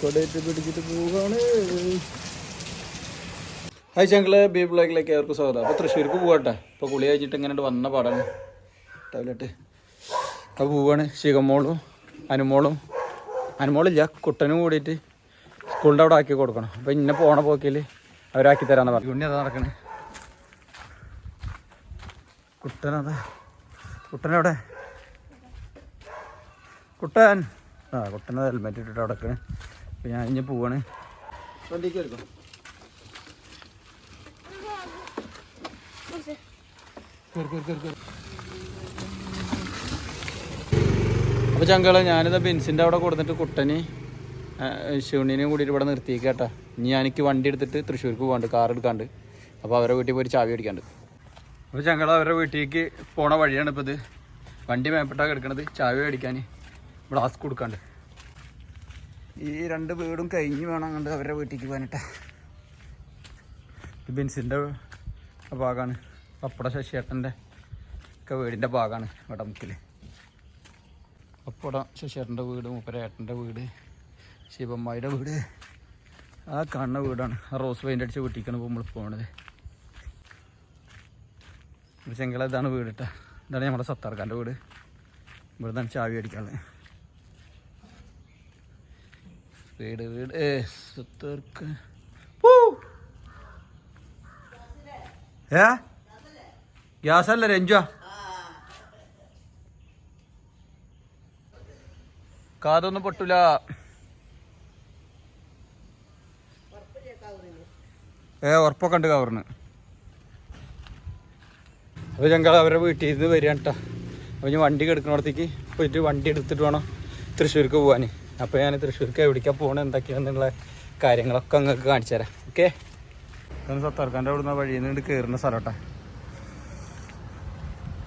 കൊടയിട്ട് പിടിച്ചിട്ട് പോവുകയാണ്. Hi ചങ്കൾ B ബ്ലോക്കിലേക്ക് അവർക്ക് സ്വാഗതം. അപ്പോൾ തൃശ്ശൂർക്ക് പോകട്ടെ ഇപ്പോൾ കുളി കഴിച്ചിട്ട് ഇങ്ങനെ വന്ന പാടാണ്. ടോയ്ലറ്റ് അപ്പോൾ പോവാണ് ശിഖമോളും അനുമോളും. അനുമോളില്ല കുട്ടനും കൂടിയിട്ട് സ്കൂളിന്റെ അവിടെ ആക്കി കൊടുക്കണം. അപ്പോൾ ഇന്നെ പോണ പോക്കിൽ അവരാക്കി തരാമെന്ന് പറഞ്ഞു. ഉണ്ണി അതാ നടക്കണേ. കുട്ടനതാ കുട്ടനവിടെ കുട്ടൻ ആ കുട്ടനെ ഹെൽമെറ്റ് ഇട്ടിട്ട് അവിടെ അപ്പോൾ ഞാൻ ഇനി പോവാണ്. വണ്ടിക്ക് എടുക്കാം അപ്പോൾ ചങ്കള ഞാനിതാ ബെൻസിന്റെ അവിടെ കൊടുത്തിട്ട് കുട്ടന് ശിവണിനെയും കൂടിയിട്ട് ഇവിടെ നിർത്തിയേക്ക് കേട്ടാ. ഇനി ഞാൻ ഞാനിക്ക് വണ്ടി എടുത്തിട്ട് തൃശ്ശൂർക്ക് പോകാണ്ട് കാർ എടുക്കാണ്ട്. അപ്പോൾ അവരെ വീട്ടിൽ പോയി ചാവി അടിക്കാണ്ട് അപ്പോൾ ചങ്കള അവരുടെ വീട്ടിലേക്ക് പോണ വഴിയാണ് ഇപ്പോൾ ഇത് വണ്ടി മേപ്പെട്ടാ കിടക്കണത് ചാവി അടിക്കാൻ ബ്ലാസ് കൊടുക്കാണ്ട്. ഈ രണ്ട് വീടും കഴിഞ്ഞ് വേണം അങ്ങോട്ട് അവരുടെ വീട്ടിലേക്ക് പോകാനിട്ട് ബെൻസിന്റെ ഭാഗമാണ്. പപ്പട ശശിയേട്ടന്റെ ഒക്കെ വീടിന്റെ ഭാഗമാണ് ഇവിടെ മുക്കിൽ പപ്പട ശശിയേട്ടന്റെ വീട് മുപ്പരേട്ടന്റെ വീട് ശിവമ്മായിയുടെ വീട്. ആ കാണുന്ന വീടാണ്. ആ റോസ് പെയിന്റ് അടിച്ച് വീട്ടിക്കാണ് പോകുമ്പോൾ പോകണത് ചെങ്കല ഇതാണ് വീട് കേട്ടോ. ഇതാണ് നമ്മുടെ സത്താർക്കാന്റെ വീട്. ഇവിടെ നിന്നാണ് ചാവി അടിക്കാനുള്ളത്. വീട് വീട് സത്താർക്ക് ഏ? ഗ്യാസ് അല്ല രഞ്ജുവാ? കാതൊന്നും പൊട്ടൂല. ഏ ഉറപ്പൊക്കെ ഉണ്ട് കവറിന്. അപ്പോൾ ഞങ്ങൾ അവരുടെ വീട്ടിൽ നിന്ന് വരികയാണ് കേട്ടോ അപ്പോൾ ഞാൻ വണ്ടി എടുക്കുന്നിടത്തേക്ക് പോയിട്ട് വണ്ടി എടുത്തിട്ട് വേണം തൃശ്ശൂർക്ക് പോകാൻ അപ്പോൾ ഞാൻ തൃശ്ശൂർക്ക് എവിടേക്കാണ് പോകണം എന്തൊക്കെയാണെന്നുള്ള കാര്യങ്ങളൊക്കെ നിങ്ങൾക്ക് കാണിച്ചു തരാം. ഓക്കെ സത്താർക്കാന്റെ അവിടുന്ന് വഴിയിൽ നിന്ന് കയറുന്ന സ്ഥലം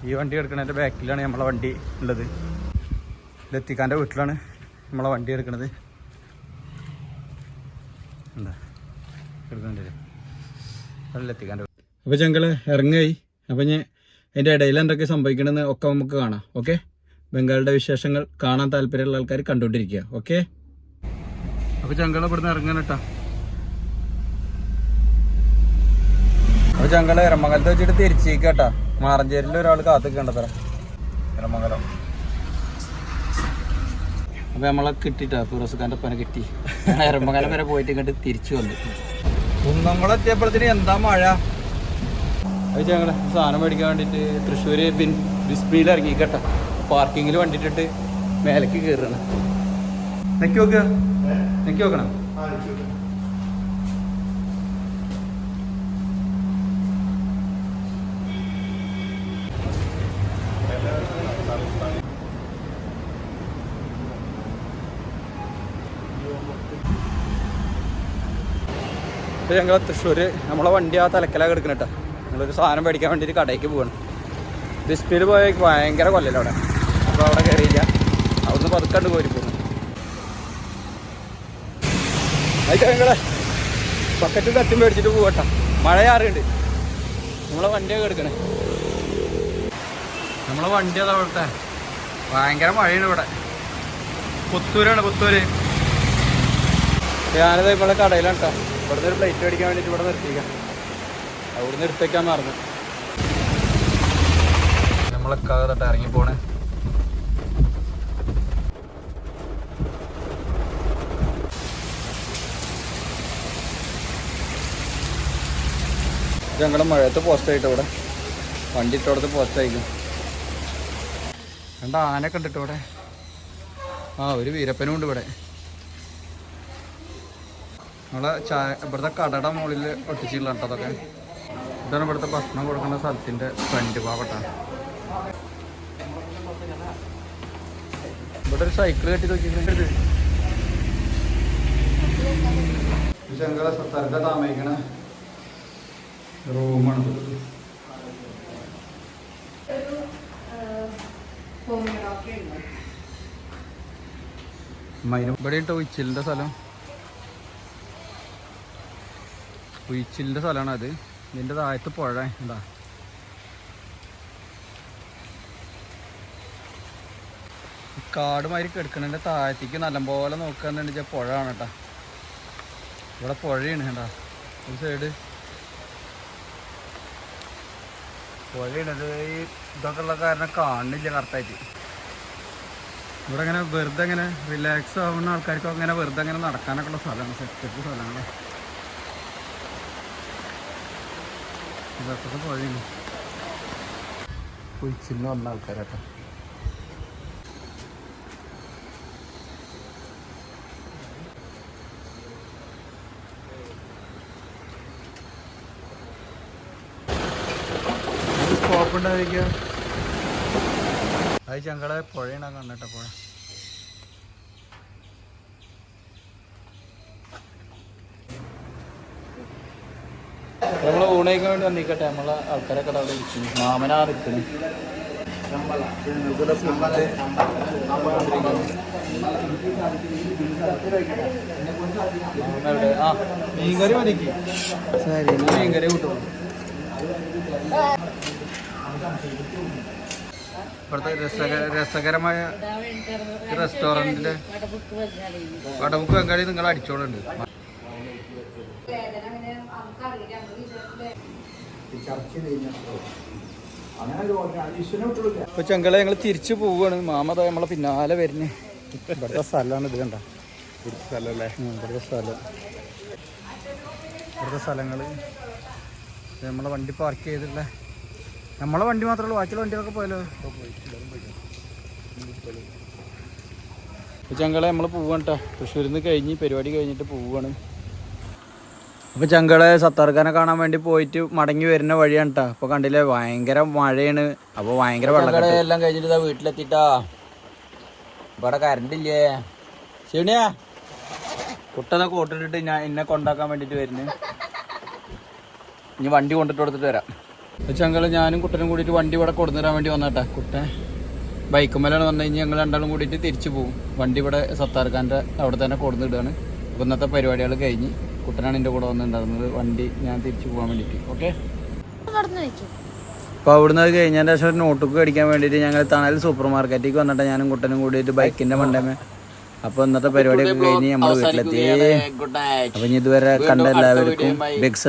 ഈ വണ്ടി എടുക്കണതിന്റെ ബാക്കിലാണ് നമ്മളെ വണ്ടി ഉള്ളത്. ലത്തിക്കാന്റെ വീട്ടിലാണ് നമ്മളെ വണ്ടി എടുക്കണത്. അപ്പോൾ ഞങ്ങൾ ഇറങ്ങായി അപ്പൊ ഞാൻ അതിന്റെ ഇടയിൽ എന്തൊക്കെ സംഭവിക്കണമെന്ന് ഒക്കെ നമുക്ക് കാണാം. ഓക്കെ ബംഗാളിയുടെ വിശേഷങ്ങൾ കാണാൻ താല്പര്യമുള്ള ആൾക്കാർ കണ്ടുകൊണ്ടിരിക്കുക ഓക്കെ അപ്പോൾ ചങ്കള ഇവിടുന്ന് ഇറങ്ങാൻ കേട്ടോ അപ്പോൾ ചങ്കള എറമംഗലത്ത് വെച്ചിട്ട് തിരിച്ചേക്കാട്ടാ മാറഞ്ചേരിയിൽ ഒരാൾ കാത്തിക്കണ്ടത്ര. എറമംഗലം അപ്പൊ നമ്മളെ കിട്ടിട്ടാ ഫിറോസ്ഖാന്റെ പന കിട്ടി. എറമംഗലം വരെ പോയിട്ട് ഇങ്ങോട്ട് തിരിച്ചു വന്നു. കുന്നംകുളം എന്താ മഴ? അത് ഞങ്ങൾ സാധനം മേടിക്കാൻ വേണ്ടിട്ട് തൃശ്ശൂര് ബിൻ ബിസ്ബിയിൽ ഇറങ്ങിക്കട്ടെ. പാർക്കിങ്ങിൽ വണ്ടിട്ടിട്ട് മേലേക്ക് കയറണം നെക്കി. നോക്കുക നെക്കി നോക്കണം. ഇപ്പോൾ ഞങ്ങൾ തൃശ്ശൂർ നമ്മളെ വണ്ടി ആ തലക്കല കിടക്കണം കേട്ടോ ഞങ്ങളൊരു സാധനം മേടിക്കാൻ വേണ്ടിയിട്ട് കടയ്ക്ക് പോകണം ഡിസ്പ്ലേയിൽ പോയ ഭയങ്കര കൊല്ലല്ലോ അവിടെ? അപ്പോൾ അവിടെ കയറിയില്ല അവിടുന്ന് പതുക്കണ്ട് പോയി പോകുന്നു അതിന്റെ നിങ്ങളെ. ബക്കറ്റ് തട്ടി മേടിച്ചിട്ട് പോകട്ടെ മഴ ചാറുണ്ട് നമ്മളെ വണ്ടിയൊക്കെ എടുക്കണേ. നമ്മളെ വണ്ടി അതാ അവിടുത്തെ. ഭയങ്കര മഴയാണ് ഇവിടെ. പുത്തൂരാണ് പുത്തൂര്. ഞാനിത് ഇവിടെ കടയിലാണ് കേട്ടോ ഇവിടുന്ന് ഒരു പ്ലേറ്റ് മേടിക്കാൻ വേണ്ടിയിട്ട് ഇവിടെ നിർത്തിക്കാം അവിടുന്ന് എടുത്തേക്കാൻ മറന്നു നമ്മളൊക്കെ തൊട്ട് ഇറങ്ങി പോണേ. ഞങ്ങളുടെ മഴയത്ത് പോസ്റ്റ് ആയിട്ട് ഇവിടെ. വണ്ടി ഇട്ടോടത്ത് പോസ്റ്റ് ആയിരിക്കും രണ്ട് ആന ഉണ്ട് ട്ടോ ഇവിടെ ആ ഒരു വീരപ്പനും ഉണ്ട് ഇവിടെ. നമ്മളെ ചായ ഇവിടുത്തെ കടയുടെ മുകളിൽ ഒട്ടിച്ചിട്ടുള്ള കേട്ടോ അതൊക്കെ. ഇതാണ് ഇവിടുത്തെ ഭക്ഷണം കൊടുക്കുന്ന സ്ഥലത്തിന്റെ ഫ്രണ്ട് ഭാഗത്താണ് ഇവിടെ ഒരു സൈക്കിൾ കെട്ടി നോക്കിയിട്ടുണ്ട്. ശങ്കര സ്ഥലത്തെ താമസിക്കണ. റൂമാണ്. മൈനം ഇവിടെ ഉച്ചിലിന്റെ സ്ഥലം. ഉയിച്ചിലിന്റെ സ്ഥലമാണ് അത്. ഇതിന്റെ താഴത്ത് പുഴ എന്താ കാട് മാതിരി കിടക്കണതിന്റെ താഴത്തേക്ക് നല്ലപോലെ നോക്കുകയെന്നുണ്ടെങ്കിൽ പുഴ ആണ് കേട്ടോ. ഇവിടെ പുഴയാണ് കേട്ടോ. ഒരു സൈഡ് പുഴയാണ് ഇത് ഈ ഇതൊക്കെ ഉള്ള കാരണം കാണുന്നില്ല കറക്റ്റായിട്ട് ഇവിടെ ഇങ്ങനെ വെറുതെ ഇങ്ങനെ റിലാക്സ് ആവുന്ന ആൾക്കാർക്ക് അങ്ങനെ വെറുതെ അങ്ങനെ നടക്കാനൊക്കെ ഉള്ള സ്ഥലമാണ് സെറ്റപ്പ് സ്ഥലമാണ്. ഇതൊക്കെ പുഴയാണ് കുഴിച്ചിന്ന് വന്ന ആൾക്കാരൊക്കെ സ്കോപ്പ് ഉണ്ടായിരിക്കുക അത് ഞങ്ങളെ പുഴയാണ് കണ്ടിട്ട പുഴ നമ്മൾ ഊണയ്ക്കാൻ വേണ്ടി വന്നിക്കട്ടെ നമ്മളെ ആൾക്കാരൊക്കെ അവിടെ ഇരിക്കുന്നു. മാമനാ നിൽക്കുന്നു ആ മീൻകറി മതിക്ക് മീൻകറി കൂട്ടുള്ളൂ ഇവിടുത്തെ രസകര രസകരമായ റെസ്റ്റോറന്റിലെ വടമുക്ക് ബംഗാളി നിങ്ങൾ അടിച്ചോളുണ്ട്. ഇപ്പൊ ചെങ്കളെ ഞങ്ങൾ തിരിച്ചു പോവുകയാണ് മാമത നമ്മളെ പിന്നാലെ വരുന്നേ. ഇവിടുത്തെ സ്ഥലമാണ് ഇത് കണ്ട. സ്ഥലല്ലേ? ഇവിടുത്തെ സ്ഥലം. ഇവിടുത്തെ സ്ഥലങ്ങൾ. നമ്മളെ വണ്ടി പാർക്ക് ചെയ്തിട്ടുള്ള നമ്മളെ വണ്ടി മാത്രമേ ഉള്ളൂ ബാക്കിയുള്ള വണ്ടികളൊക്കെ പോയല്ലോ. ഇപ്പൊ ചങ്കളെ നമ്മൾ പോവാണ് കേട്ടോ തൃശ്ശൂരിൽ നിന്ന് കഴിഞ്ഞ് പരിപാടി കഴിഞ്ഞിട്ട് പോവുകയാണ് അപ്പോൾ ചങ്കളെ സത്താർഖാനെ കാണാൻ വേണ്ടി പോയിട്ട് മടങ്ങി വരുന്ന വഴിയാണ് കേട്ടോ അപ്പോൾ കണ്ടില്ലേ ഭയങ്കര മഴയാണ്. അപ്പോൾ ഭയങ്കര വെള്ളം എല്ലാം കഴിഞ്ഞിട്ട് വീട്ടിലെത്തിട്ടാ. ഇവിടെ കറണ്ട് ഇല്ലേ? ശിവണിയാ കുട്ടനെ കോട്ടിട്ടിട്ട് ഞാൻ എന്നെ കൊണ്ടാക്കാൻ വേണ്ടിയിട്ട് വരുന്നു. ഇനി വണ്ടി കൊണ്ടിട്ട് കൊടുത്തിട്ട് വരാം. ചങ്കൾ ഞാനും കുട്ടനും കൂടിയിട്ട് വണ്ടി ഇവിടെ കൊടുന്നിടാൻ വേണ്ടി വന്നാട്ടെ കുട്ടൻ ബൈക്കുമ്മലാണ് വന്നു കഴിഞ്ഞാൽ ഞങ്ങൾ രണ്ടാളും കൂടിയിട്ട് തിരിച്ചു പോകും വണ്ടി ഇവിടെ സത്താർഖാന്റെ അവിടെ തന്നെ കൊടുന്നിടുകയാണ്. അപ്പോൾ ഇന്നത്തെ പരിപാടികൾ കഴിഞ്ഞ് കുട്ടനാണ് എന്റെ കൂടെ വന്നിട്ടുണ്ടായിരുന്നത്. വണ്ടി ഞാൻ തിരിച്ചു പോകാൻ വേണ്ടിയിട്ട്. ഓക്കെ? അപ്പോൾ അവിടുന്ന് അത് കഴിഞ്ഞതിന്റെ ശേഷം ഒരു നോട്ടുക്ക് അടിക്കാൻ വേണ്ടിയിട്ട് ഞങ്ങൾ തണൽ സൂപ്പർ മാർക്കറ്റിലേക്ക് വന്നിട്ട് ഞാനും കുട്ടനും കൂടിയിട്ട് ബൈക്കിന്റെ മണ്ടമേ അപ്പോൾ ഇന്നത്തെ പരിപാടിയൊക്കെ കഴിഞ്ഞ് നമ്മൾ വീട്ടിലെത്തി. അപ്പൊ ഇനി ഇതുവരെ കണ്ട എല്ലാവർക്കും ബിഗ്